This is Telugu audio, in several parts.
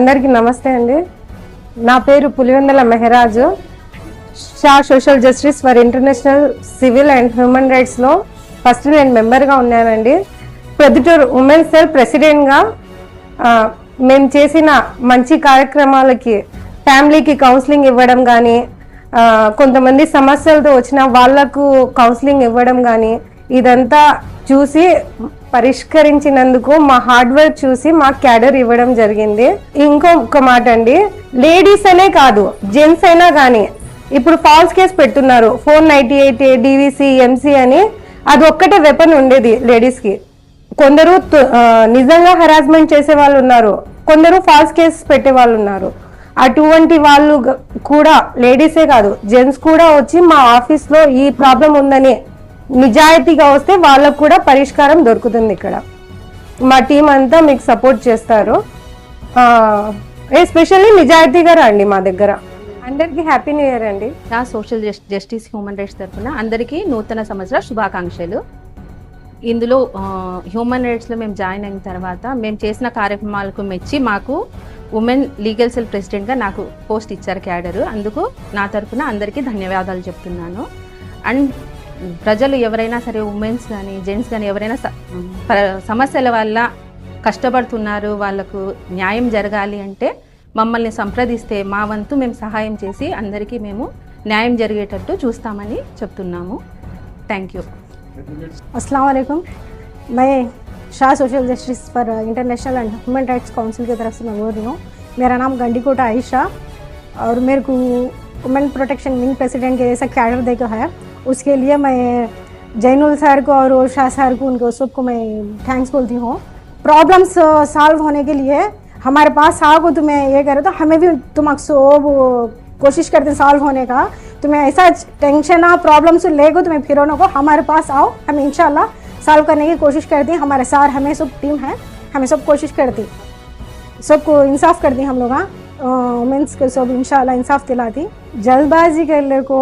అందరికీ నమస్తే అండి. నా పేరు Pulivendula Meharaj. Shah social justice for international civil and human రైట్స్లో first నేను మెంబర్గా ఉన్నానండి. ప్రొద్దుటూరు ఉమెన్స్ సెల్ ప్రెసిడెంట్గా మేము చేసిన మంచి కార్యక్రమాలకి ఫ్యామిలీకి కౌన్సిలింగ్ ఇవ్వడం కానీ కొంతమంది సమస్యలతో వచ్చిన వాళ్ళకు కౌన్సిలింగ్ ఇవ్వడం కానీ ఇదంతా చూసి పరిష్కరించినందుకు మా హార్డ్ వర్క్ చూసి మా క్యాడర్ ఇవ్వడం జరిగింది. ఇంకొక మాట అండి లేడీస్ అనే కాదు జెంట్స్ అయినా కానీ ఇప్పుడు ఫాల్స్ కేసు పెట్టున్నారు four ninety eight DVC MC అని అది ఒక్కటే వెపన్ ఉండేది లేడీస్కి కొందరు నిజంగా హెరాస్మెంట్ చేసే వాళ్ళు ఉన్నారు కొందరు ఫాల్స్ కేస్ పెట్టే వాళ్ళు ఉన్నారు. అటువంటి వాళ్ళు కూడా లేడీసే కాదు జెంట్స్ కూడా వచ్చి మా ఆఫీస్లో ఈ ప్రాబ్లం ఉందని నిజాయితీగా వస్తే వాళ్ళకు కూడా పరిష్కారం దొరుకుతుంది ఇక్కడ. మా టీం అంతా మీకు సపోర్ట్ చేస్తారు. ఎస్పెషల్లీ నిజాయితీగా రండి మా దగ్గర. అందరికీ హ్యాపీ న్యూ ఇయర్ అండి. నా సోషల్ జస్టిస్ హ్యూమన్ రైట్స్ తరఫున అందరికీ నూతన సంవత్సర శుభాకాంక్షలు. ఇందులో హ్యూమన్ రైట్స్లో మేము జాయిన్ అయిన తర్వాత మేము చేసిన కార్యక్రమాలకు మెచ్చి మాకు ఉమెన్ లీగల్ సెల్ ప్రెసిడెంట్గా నాకు పోస్ట్ ఇచ్చారు క్యాడరు అందుకు నా తరఫున అందరికీ ధన్యవాదాలు చెప్తున్నాను. అండ్ ప్రజలు ఎవరైనా సరే ఉమెన్స్ కానీ జెంట్స్ కానీ ఎవరైనా స- ప్ర- సమస్యల వల్ల కష్టపడుతున్నారు వాళ్ళకు న్యాయం జరగాలి అంటే మమ్మల్ని సంప్రదిస్తే మా వంతు మేము సహాయం చేసి అందరికీ మేము న్యాయం జరిగేటట్టు చూస్తామని చెప్తున్నాము థ్యాంక్ యూ अस्सलाम वालेकुम मैं शाह सोशल जस्टिस पर international and human rights council की तरफ से मैं बोल रही हूँ मेरा नाम गंडीकोटा आयशा और मेरे को वुमेन प्रोटेक्शन विंग प्रेसिडेंट के जैसा कैडर देखा है उसके लिए मैं जैनुल सर को और शाह सर को, उनको सबको मैं थैंक्स बोलती हूँ। प्रॉब्लम्स सॉल्व होने के लिए हमारे पास आओ तो मैं ये करे तो हमें भी तुम सब कोशिश करते सॉल्व होने का। तुम्हें ऐसा टेंशन आ प्रॉब्लम्स लेगो तुम्हें फिर को हमारे पास आओ। हम इंशाल्लाह सॉल्व करने की कोशिश करते हैं। हमारे सार, हमें सब टीम है, हमें सब कोशिश करती सबको इंसाफ करती हम लोग वुमेंस को सब इंशाल्लाह इंसाफ दिलाती जल्दबाजी करने को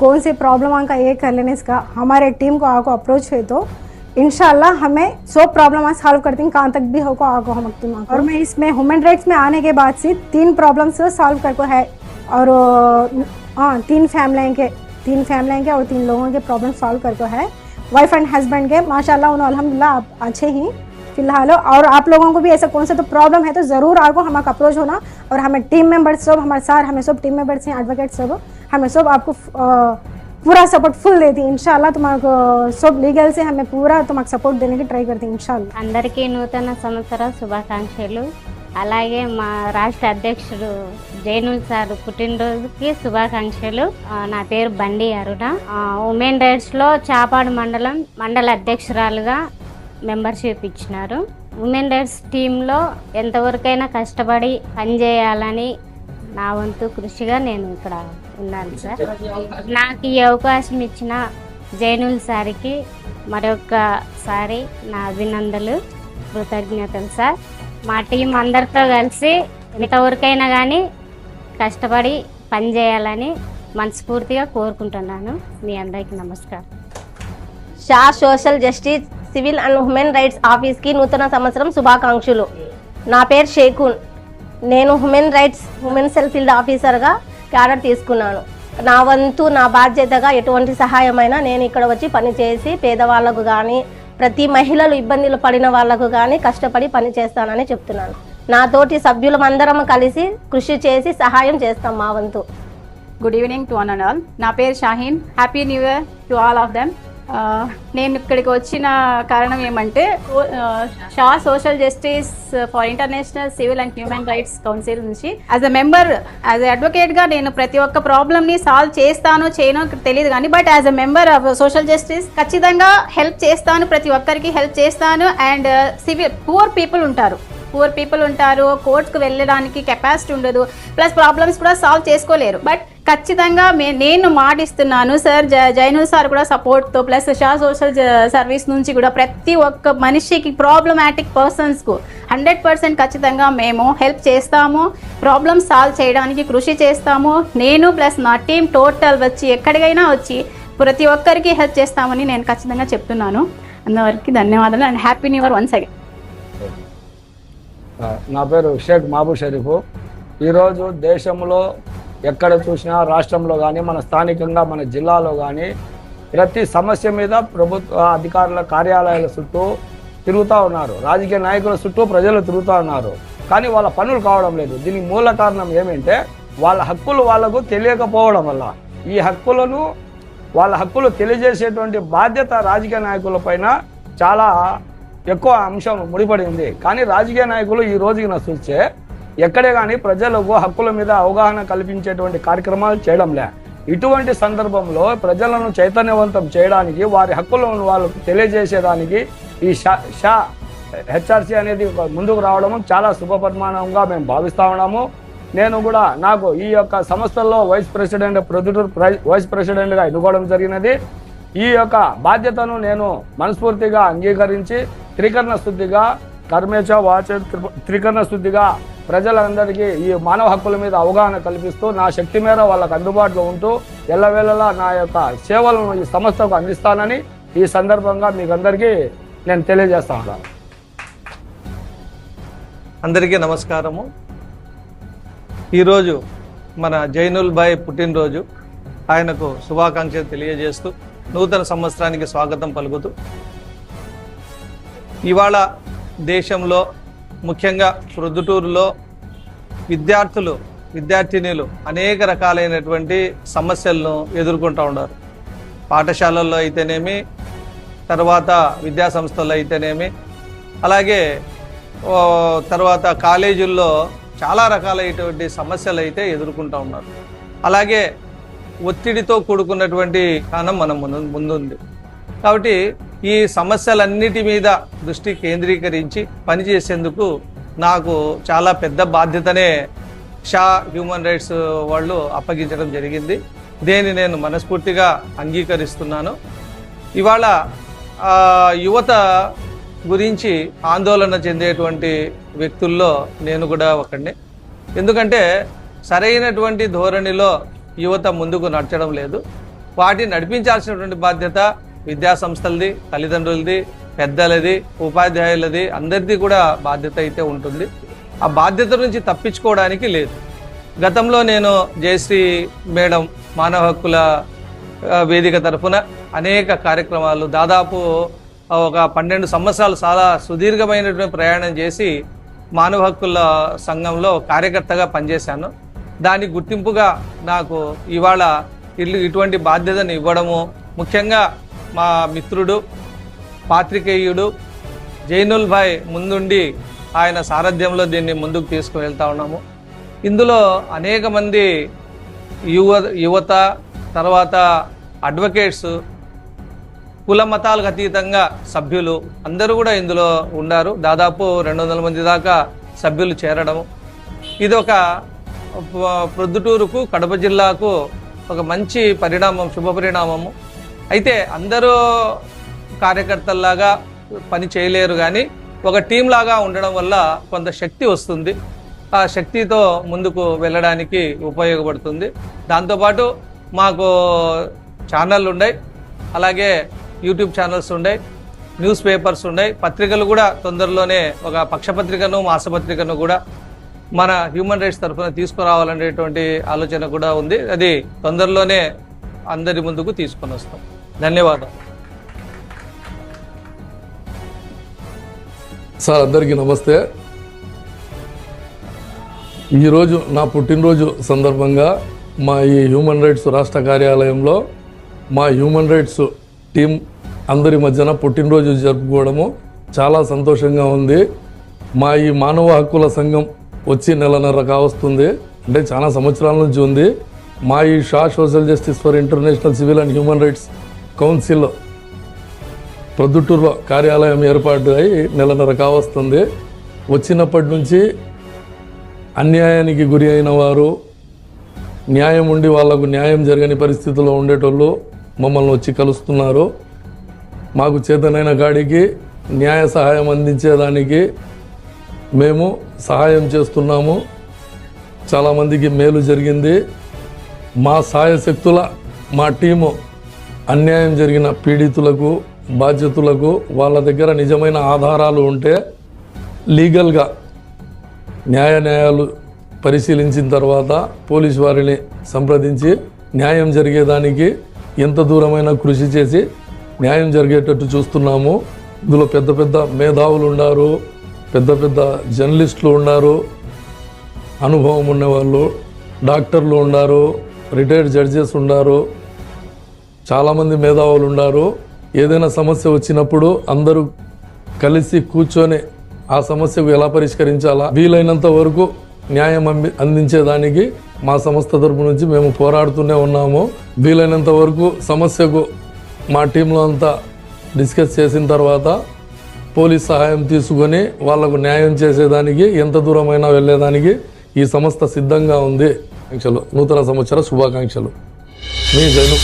कौन से प्रॉब्लम का ये कर लेने इसका। हमारे टीम को आपको अप्रोच है तो इंशाल्लाह हमें सब प्रॉब्लम सॉल्व करती हैं। कहाँ तक भी होगा, आगो हम तुम और मैं इसमें ह्यूमन राइट्स में आने के बाद से तीन प्रॉब्लम्स सॉल्व करको है। और हाँ तीन फैमिली के, तीन फैमिली के और तीन लोगों के प्रॉब्लम सॉल्व करको है। वाइफ एंड हस्बैंड के, माशाल्लाह उन्होंने, अल्हम्दुलिल्लाह, आप अच्छे ही फ़िलहाल और आप लोगों को भी ऐसा कौन सा तो प्रॉब्लम है तो ज़रूर आपको हमारा अप्रोच होना। और हमें टीम मेंबर्स सब, हमारे सार, हमें सब टीम मेंबर्स हैं एडवोकेट सब। हमें सब आपको अ, पूरा सपोर्ट फुल देती हैं इंशाल्लाह तुम्हारे सब लीगल से हमें पूरा तुम्हारा सपोर्ट देने की ट्राई करती हैं इंशाल्लाह అందరికీ నూతన సంవత్సర శుభాకాంక్షలు అలాగే మా రాష్ట్ర అధ్యక్షుడు జైనుల్ సార్ పుట్టినరోజుకి శుభాకాంక్షలు ఆ, నా పేరు బండి అరుణ ఆ, ఉమెన్ రైట్స్లో చాపాడు మండలం మండల అధ్యక్షురాలుగా మెంబర్షిప్ ఇచ్చినారు ఉమెన్ రైట్స్ టీంలో ఎంతవరకైనా కష్టపడి పనిచేయాలని నా వంతు కృషిగా నేను ఇక్కడ ఉండాలి సార్. నాకు ఈ అవకాశం ఇచ్చిన జైనుల్ సార్కి మరొకసారి నా అభినందనలు కృతజ్ఞతలు సార్. మా టీం అందరితో కలిసి ఎంతవరకైనా కానీ కష్టపడి పనిచేయాలని మనస్ఫూర్తిగా కోరుకుంటున్నాను. మీ అందరికీ నమస్కారం. Shah social justice civil and human rights ఆఫీస్కి నూతన సంవత్సరం శుభాకాంక్షలు. నా పేరు షేకున్. నేను human rights human cell field ఆఫీసర్గా క్యాడర్ తీసుకున్నాను. నా వంతు నా బాధ్యతగా ఎటువంటి సహాయమైనా నేను ఇక్కడ వచ్చి పనిచేసి పేదవాళ్ళకు కానీ ప్రతి మహిళలు ఇబ్బందులు పడిన వాళ్ళకు కానీ కష్టపడి పని చేస్తానని చెప్తున్నాను. నా తోటి సభ్యులమందరం కలిసి కృషి చేసి సహాయం చేస్తాం మా వంతు. Good evening to one and all నా పేరు Shaheen. Happy new year to all of them నేను ఇక్కడికి వచ్చిన కారణం ఏమంటే Shah social justice for international civil and human rights council నుంచి as a member as a అడ్వకేట్గా నేను ప్రతి ఒక్క ప్రాబ్లమ్ని సాల్వ్ చేస్తానో చేయనో తెలియదు కానీ but as a member of social justice ఖచ్చితంగా హెల్ప్ చేస్తాను ప్రతి ఒక్కరికి హెల్ప్ చేస్తాను అండ్ సివిల్ పూర్ పీపుల్ ఉంటారు. పూర్ పీపుల్ ఉంటారు కోర్ట్కు వెళ్ళడానికి కెపాసిటీ ఉండదు ప్లస్ ప్రాబ్లమ్స్ కూడా సాల్వ్ చేసుకోలేరు. బట్ ఖచ్చితంగా మే నేను మాటిస్తున్నాను సార్. జ జైనుల్ సార్ కూడా సపోర్ట్తో ప్లస్ షా సోషల్ సర్వీస్ నుంచి కూడా ప్రతి ఒక్క మనిషికి ప్రాబ్లమాటిక్ పర్సన్స్కు హండ్రెడ్ పర్సెంట్ ఖచ్చితంగా మేము హెల్ప్ చేస్తాము. ప్రాబ్లమ్ సాల్వ్ చేయడానికి కృషి చేస్తాము. నేను ప్లస్ నా టీం టోటల్ వచ్చి ఎక్కడికైనా వచ్చి ప్రతి ఒక్కరికి హెల్ప్ చేస్తామని నేను ఖచ్చితంగా చెప్తున్నాను. అందరికి ధన్యవాదాలు and happy new year once again. నా పేరు షేక్ మహబూబ్ షరీఫ్ ఈరోజు దేశంలో ఎక్కడ చూసినా రాష్ట్రంలో కానీ మన స్థానికంగా మన జిల్లాలో కానీ ప్రతి సమస్య మీద ప్రభుత్వ అధికారుల కార్యాలయాల చుట్టూ తిరుగుతూ ఉన్నారు. రాజకీయ నాయకుల చుట్టూ ప్రజలు తిరుగుతూ ఉన్నారు. కానీ వాళ్ళ పనులు కావడం లేదు. దీనికి మూల కారణం ఏమంటే వాళ్ళ హక్కులు వాళ్ళకు తెలియకపోవడం వల్ల. ఈ హక్కులను వాళ్ళ హక్కులు తెలియజేసేటువంటి బాధ్యత రాజకీయ నాయకుల పైన చాలా ఎక్కువ అంశం ముడిపడి ఉంది కానీ రాజకీయ నాయకులు ఈ రోజుకి నా చూస్తే ఎక్కడే కానీ ప్రజలకు హక్కుల మీద అవగాహన కల్పించేటువంటి కార్యక్రమాలు చేయడం లే ఇటువంటి సందర్భంలో ప్రజలను చైతన్యవంతం చేయడానికి వారి హక్కులను వాళ్ళకు తెలియజేసేదానికి ఈ షా షా హెచ్ఆర్సీ అనేది ముందుకు రావడం చాలా శుభపరిమాణంగా మేము భావిస్తా ఉన్నాము. నేను కూడా నాకు ఈ యొక్క సంస్థల్లో వైస్ ప్రెసిడెంట్ ప్రొద్దుటూరు వైస్ ప్రెసిడెంట్గా ఎన్నుకోవడం జరిగినది. ఈ యొక్క బాధ్యతను నేను మనస్ఫూర్తిగా అంగీకరించి త్రికరణ శుద్ధిగా కర్మేచ వాచ త్రికరణ శుద్ధిగా ప్రజలందరికీ ఈ మానవ హక్కుల మీద అవగాహన కల్పిస్తూ నా శక్తి మేర వాళ్ళకు అందుబాటులో ఉంటూ ఎల్లవేళలా నా యొక్క సేవలను ఈ సంస్థకు అందిస్తానని ఈ సందర్భంగా మీకు అందరికీ నేను తెలియజేస్తా అందరికీ నమస్కారము. ఈరోజు మన జైనుల్ బాయ్ పుట్టినరోజు. ఆయనకు శుభాకాంక్షలు తెలియజేస్తూ నూతన సంవత్సరానికి స్వాగతం పలుకుతూ. ఇవాళ దేశంలో ముఖ్యంగా ప్రొద్దుటూరులో విద్యార్థులు విద్యార్థినులు అనేక రకాలైనటువంటి సమస్యలను ఎదుర్కొంటూ ఉన్నారు. పాఠశాలల్లో అయితేనేమి తర్వాత విద్యా సంస్థల్లో అయితేనేమి అలాగే తర్వాత కాలేజీల్లో చాలా రకాలైనటువంటి సమస్యలు అయితే ఎదుర్కొంటూ ఉన్నారు. అలాగే ఒత్తిడితో కూడుకున్నటువంటి కాలం మనం ముందు ముందుంది. కాబట్టి ఈ సమస్యలన్నిటి మీద దృష్టి కేంద్రీకరించి పనిచేసేందుకు నాకు చాలా పెద్ద బాధ్యతనే షా హ్యూమన్ రైట్స్ వాళ్ళు అప్పగించడం జరిగింది. దేన్ని నేను మనస్ఫూర్తిగా అంగీకరిస్తున్నాను. ఇవాళ యువత గురించి ఆందోళన చెందేటువంటి వ్యక్తుల్లో నేను కూడా ఒకడిని. ఎందుకంటే సరైనటువంటి ధోరణిలో యువత ముందుకు నడచడం లేదు. వాటిని నడిపించాల్సినటువంటి బాధ్యత విద్యాసంస్థలది తల్లిదండ్రులది పెద్దలది ఉపాధ్యాయులది అందరిది కూడా బాధ్యత అయితే ఉంటుంది. ఆ బాధ్యత నుంచి తప్పించుకోవడానికి లేదు. గతంలో నేను జయశ్రీ మేడం మానవ హక్కుల వేదిక తరఫున అనేక కార్యక్రమాలు దాదాపు ఒక పన్నెండు సంవత్సరాలు చాలా సుదీర్ఘమైనటువంటి ప్రయాణం చేసి మానవ హక్కుల సంఘంలో కార్యకర్తగా పనిచేశాను. దాని గుర్తింపుగా నాకు ఇవాళ ఇల్లు ఇటువంటి బాధ్యతను ఇవ్వడము ముఖ్యంగా మా మిత్రుడు పాత్రికేయుడు జైనుల్ భాయ్ ముందుండి ఆయన సారథ్యంలో దీన్ని ముందుకు తీసుకువెళ్తా ఉన్నాము. ఇందులో అనేక మంది యువ యువత తర్వాత అడ్వకేట్స్ కుల మతాలకు అతీతంగా సభ్యులు అందరూ కూడా ఇందులో ఉన్నారు దాదాపు రెండు వందల మంది దాకా సభ్యులు చేరడము. ఇది ఒక ప్రొద్దుటూరుకు కడప జిల్లాకు ఒక మంచి పరిణామం శుభ పరిణామము. అయితే అందరూ కార్యకర్తల్లాగా పని చేయలేరు కానీ ఒక టీం లాగా ఉండడం వల్ల కొంత శక్తి వస్తుంది. ఆ శక్తితో ముందుకు వెళ్ళడానికి ఉపయోగపడుతుంది. దాంతోపాటు మాకు ఛానళ్ళు ఉన్నాయి అలాగే యూట్యూబ్ ఛానల్స్ ఉన్నాయి న్యూస్ పేపర్స్ ఉన్నాయి పత్రికలు కూడా తొందరలోనే ఒక పక్షపత్రికను మాసపత్రికను కూడా మన హ్యూమన్ రైట్స్ తరఫున తీసుకురావాలనేటువంటి ఆలోచన కూడా ఉంది. అది తొందరలోనే అందరి ముందుకు తీసుకొని వస్తాం ధన్యవాదాలు. సార్ అందరికీ నమస్తే. ఈరోజు నా పుట్టినరోజు సందర్భంగా మా ఈ హ్యూమన్ రైట్స్ రాష్ట్ర కార్యాలయంలో మా హ్యూమన్ రైట్స్ టీం అందరి మధ్యన పుట్టినరోజు జరుపుకోవడము చాలా సంతోషంగా ఉంది. మా ఈ మానవ హక్కుల సంఘం వచ్చి నెలన్నర కావస్తుంది. అంటే చాలా సంవత్సరాల నుంచి ఉంది. మా ఈ Shah social justice for international civil and human rights council ప్రొద్దుటూరులో కార్యాలయం ఏర్పాటు అయి నెలన్నర కావస్తుంది వచ్చినప్పటి నుంచి అన్యాయానికి గురి అయిన వారు న్యాయం ఉండి వాళ్ళకు న్యాయం జరగని పరిస్థితుల్లో ఉండేటోళ్ళు మమ్మల్ని వచ్చి కలుస్తున్నారు. మాకు చేతనైన కాడికి న్యాయ సహాయం అందించేదానికి మేము సహాయం చేస్తున్నాము. చాలామందికి మేలు జరిగింది. మా సాయశక్తుల మా టీము అన్యాయం జరిగిన పీడితులకు బాధ్యతులకు వాళ్ళ దగ్గర నిజమైన ఆధారాలు ఉంటే లీగల్గా న్యాయ న్యాయాలు పరిశీలించిన తర్వాత పోలీసు వారిని సంప్రదించి న్యాయం జరిగేదానికి ఎంత దూరమైనా కృషి చేసి న్యాయం జరిగేటట్టు చూస్తున్నాము. ఇందులో పెద్ద పెద్ద మేధావులు ఉన్నారు పెద్ద పెద్ద జర్నలిస్టులు ఉన్నారు అనుభవం ఉన్నవాళ్ళు డాక్టర్లు ఉన్నారు రిటైర్డ్ జడ్జెస్ ఉన్నారు చాలామంది మేధావులు ఉన్నారు. ఏదైనా సమస్య వచ్చినప్పుడు అందరూ కలిసి కూర్చొని ఆ సమస్యకు ఎలా పరిష్కరించాలా? వీలైనంత వరకు న్యాయం అంది అందించేదానికి మా సంస్థ తరపు నుంచి మేము పోరాడుతూనే ఉన్నాము. వీలైనంత వరకు సమస్యకు మా టీంలో అంతా డిస్కస్ చేసిన తర్వాత పోలీస్ సహాయం తీసుకొని వాళ్ళకు న్యాయం చేసేదానికి ఎంత దూరమైనా వెళ్ళేదానికి ఈ సంస్థ సిద్ధంగా ఉంది. ఆకాంక్షలు నూతన సంవత్సర శుభాకాంక్షలు. మీ జైను.